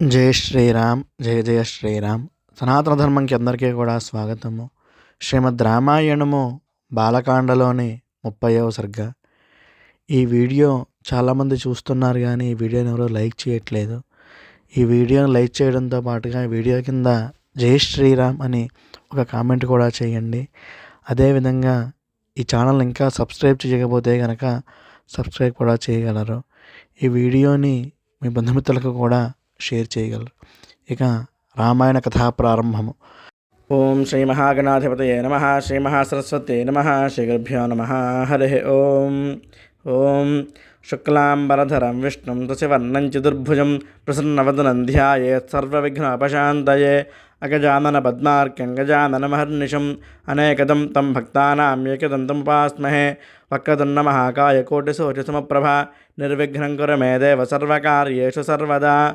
జై శ్రీరామ్ జయ జయ శ్రీరామ్. సనాతన ధర్మంకి అందరికీ కూడా స్వాగతము. శ్రీమద్ రామాయణము బాలకాండలోని ముప్పైవ సర్గ. ఈ వీడియో చాలామంది చూస్తున్నారు కానీ ఈ వీడియోని ఎవరు లైక్ చేయట్లేదు. ఈ వీడియోని లైక్ చేయడంతో పాటుగా ఈ వీడియో కింద జై శ్రీరామ్ అని ఒక కామెంట్ కూడా చేయండి. అదేవిధంగా ఈ ఛానల్ ఇంకా సబ్స్క్రైబ్ చేయకపోతే కనుక సబ్స్క్రైబ్ కూడా చేయగలరు. ఈ వీడియోని మీ బంధుమిత్రులకు కూడా షేర్ చేయగలరు. ఇక రామాయణ కథా ప్రారంభము. ఓం శ్రీ మహాగణాధిపతయే నమ శ్రీ మహాసరస్వతే నమ శ్రీ గురుభ్యో నమ హరి ఓం. ఓం శుక్లాంబరధరం విష్ణుం తుసివర్ణం చతుర్భుజం ప్రసన్నవదనం ధ్యాయేత్ సర్వవిఘ్నోపశాంతయే. అగజానన పద్మార్క్యం గజాననమహర్నిశం అనేకదం తం భక్తానాం ఏకదంతం ఉపాస్మహే వక్రతున్న మహాకాయ కోటిసూచసమప్రభ నిర్విఘ్నం కురు మే దేవ సర్వకార్యేషు సర్వదా.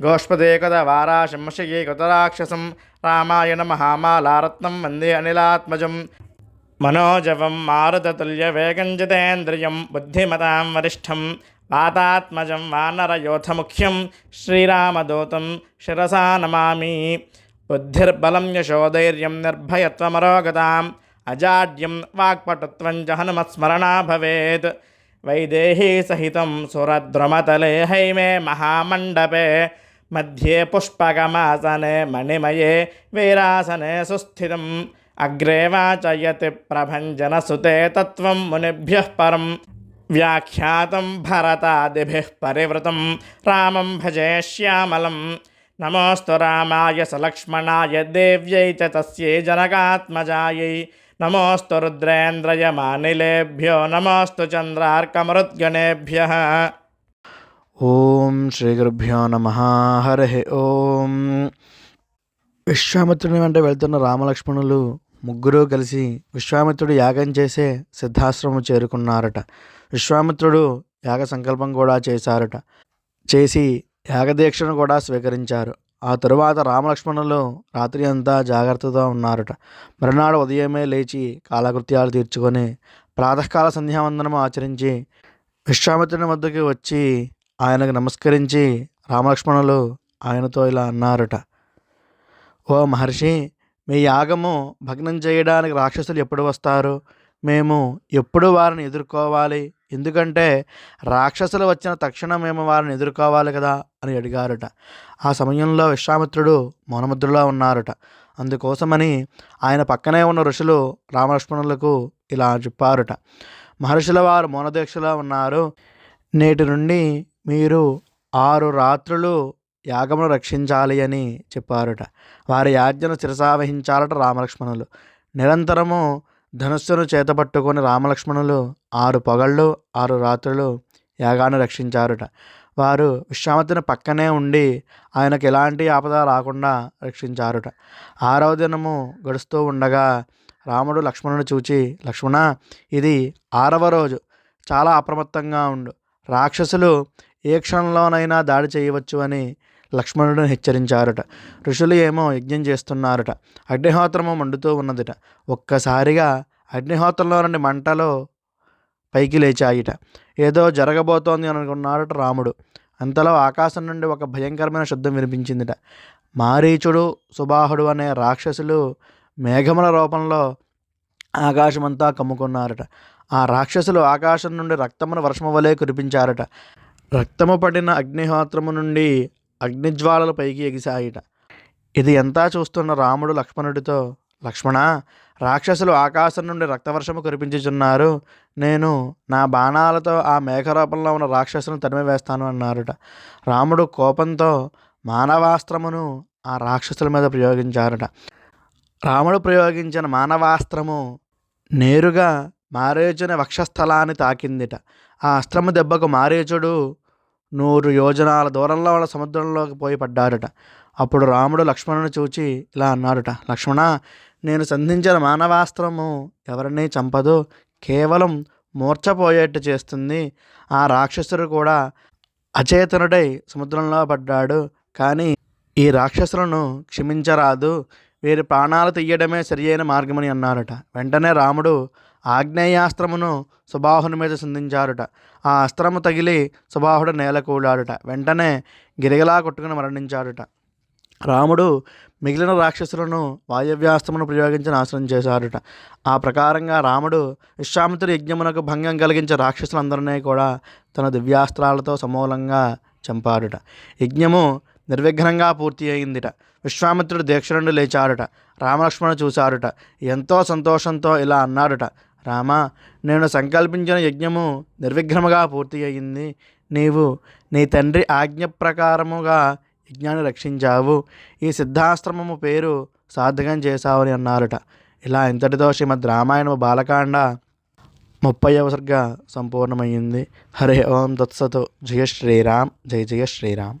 గోష్పదే కథ వారా శంశయే కృతరాక్షసం రామాయణ మహామాలారత్నం వందే అనిలాత్మజం మనోజవం మారుతతుల్య వేగంజితేంద్రియం బుద్ధిమతాం వరిష్టం వాతాత్మజం వానరయోధముఖ్యం శ్రీరామదూతం శిరసా నమామి బుద్ధిర్బలం యశోధైర్యం నిర్భయత్వమరోగతాం అజాడ్యం వాక్పటుత్వం చ హనుమత్స్మరణా భవేత్ వైదేహీ సహితం సురద్రుమతలే హైమే మహామండపే मध्ये पुष्पकमासने मणिमये वीरासने सुस्थितम् अग्रे वाचयति प्रभञ्जनसुते तत्त्वं मुनिभ्यः परं व्याख्यातं भरतादिभिः परिवृतं रामं भजे श्यामलं नमोऽस्तु रामाय सलक्ष्मणाय देव्यै च तस्यै जनकात्मजायै नमोऽस्तु रुद्रेन्द्रयमानिलेभ्यो नमोऽस्तु चन्द्रार्कमरुद्गणेभ्यः ఓం శ్రీ గురుభ్యో నమ. హరి ఓం. విశ్వామిత్రుని వెంట వెళ్తున్న రామలక్ష్మణులు ముగ్గురు కలిసి విశ్వామిత్రుడు యాగం చేసే సిద్ధాశ్రమం చేరుకున్నారట. విశ్వామిత్రుడు యాగ సంకల్పం కూడా చేశారట. చేసి యాగదీక్షను కూడా స్వీకరించారు. ఆ తరువాత రామలక్ష్మణులు రాత్రి అంతా జాగ్రత్తగా ఉన్నారట. మరునాడు ఉదయమే లేచి కాలకృత్యాలు తీర్చుకొని ప్రాతకాల సంధ్యావందనం ఆచరించి విశ్వామిత్రుని వద్దకు వచ్చి ఆయనకు నమస్కరించి రామలక్ష్మణులు ఆయనతో ఇలా అన్నారట. ఓ మహర్షి మీ యాగము భగ్నం చేయడానికి రాక్షసులు ఎప్పుడు వస్తారు? మేము ఎప్పుడు వారిని ఎదుర్కోవాలి? ఎందుకంటే రాక్షసులు వచ్చిన తక్షణం మేము వారిని ఎదుర్కోవాలి కదా అని అడిగారట. ఆ సమయంలో విశ్వామిత్రుడు మౌనముద్రలో ఉన్నారట. అందుకోసమని ఆయన పక్కనే ఉన్న ఋషులు రామలక్ష్మణులకు ఇలా చెప్పారట. మహర్షుల వారు మౌనదీక్షలో ఉన్నారు. నేటి నుండి మీరు ఆరు రాత్రులు యాగమును రక్షించాలి అని చెప్పారట. వారి యాజ్ఞను శిరసావహించాలట రామలక్ష్మణులు. నిరంతరము ధనుస్సును చేతపట్టుకొని రామలక్ష్మణులు ఆరు పొగళ్ళు ఆరు రాత్రులు యాగాన్ని రక్షించారుట. వారు విశ్వామిత్రుని పక్కనే ఉండి ఆయనకు ఎలాంటి ఆపద రాకుండా రక్షించారుట. ఆరవ దినము గడుస్తూ ఉండగా రాముడు లక్ష్మణుని చూచి లక్ష్మణ ఇది ఆరవ రోజు. చాలా అప్రమత్తంగా ఉండు. రాక్షసులు ఏ క్షణంలోనైనా దాడి చేయవచ్చు అని లక్ష్మణుడిని హెచ్చరించారట. ఋషులు ఏమో యజ్ఞం చేస్తున్నారట. అగ్నిహోత్రము మండుతూ ఉన్నదిట. ఒక్కసారిగా అగ్నిహోత్రంలో నుండి మంటలు పైకి లేచాయిట. ఏదో జరగబోతోంది అనుకున్నాడట రాముడు. అంతలో ఆకాశం నుండి ఒక భయంకరమైన శబ్దం వినిపించిందిట. మారీచుడు సుబాహుడు అనే రాక్షసులు మేఘముల రూపంలో ఆకాశమంతా కమ్ముకున్నారట. ఆ రాక్షసులు ఆకాశం నుండి రక్తమును వర్షము వలె కురిపించారట. రక్తము పడిన అగ్నిహోత్రము నుండి అగ్నిజ్వాలలు పైకి ఎగిసాయిట ఇది ఎంతా చూస్తున్న రాముడు లక్ష్మణుడితో లక్ష్మణ రాక్షసులు ఆకాశం నుండి రక్తవర్షము కురిపించుచున్నారు. నేను నా బాణాలతో ఆ మేఘరూపంలో ఉన్న రాక్షసులను తరిమివేస్తాను అన్నారుట. రాముడు కోపంతో మానవాస్త్రమును ఆ రాక్షసుల మీద ప్రయోగించారట. రాముడు ప్రయోగించిన మానవాస్త్రము నేరుగా మారేచుని వక్షస్థలాన్ని తాకిందిట. ఆ అస్త్రము దెబ్బకు మారేచుడు నూరు యోజనాల దూరంలో వాళ్ళ సముద్రంలోకి పోయి పడ్డాడట. అప్పుడు రాముడు లక్ష్మణుని చూచి ఇలా అన్నాడట లక్ష్మణ నేను సంధించిన మానవాస్త్రము ఎవరిని చంపదు. కేవలం మూర్ఛపోయేట్టు చేస్తుంది. ఆ రాక్షసుడు కూడా అచేతనుడై సముద్రంలో పడ్డాడు. కానీ ఈ రాక్షసులను క్షమించరాదు. వీరి ప్రాణాలు తీయడమే సరియైన మార్గమని అన్నారట. వెంటనే రాముడు ఆగ్నేయాస్త్రమును సుబాహుని మీద సంధించారుట ఆ అస్త్రము తగిలి సుబాహుడు నేల కూలాడుట. వెంటనే గిరిగలా కొట్టుకుని మరణించాడుట రాముడు మిగిలిన రాక్షసులను వాయవ్యాస్త్రమును ప్రయోగించి నాశనం చేశారుట. ఆ ప్రకారంగా రాముడు విశ్వామిత్రుడి యజ్ఞమునకు భంగం కలిగించే రాక్షసులందరినీ కూడా తన దివ్యాస్త్రాలతో సమూలంగా చంపాడుట యజ్ఞము నిర్విఘ్నంగా పూర్తి అయిందిట. విశ్వామిత్రుడు దీక్ష నుండి లేచాడుట రామలక్ష్మణ చూశారుట. ఎంతో సంతోషంతో ఇలా అన్నాడుట రామా నేను సంకల్పించిన యజ్ఞము నిర్విఘ్నముగా పూర్తి అయింది. నీవు నీ తండ్రి ఆజ్ఞ ప్రకారముగా యజ్ఞాన్ని రక్షించావు. ఈ సిద్ధాశ్రమము పేరు సార్థకం చేశావని అన్నారట. ఇలా ఇంతటితో శ్రీమద్ రామాయణము బాలకాండ ముప్పైవ సర్గ సంపూర్ణమైంది. హరే ఓం తత్సతు. జయ శ్రీరామ్. జయ జయ శ్రీరామ్.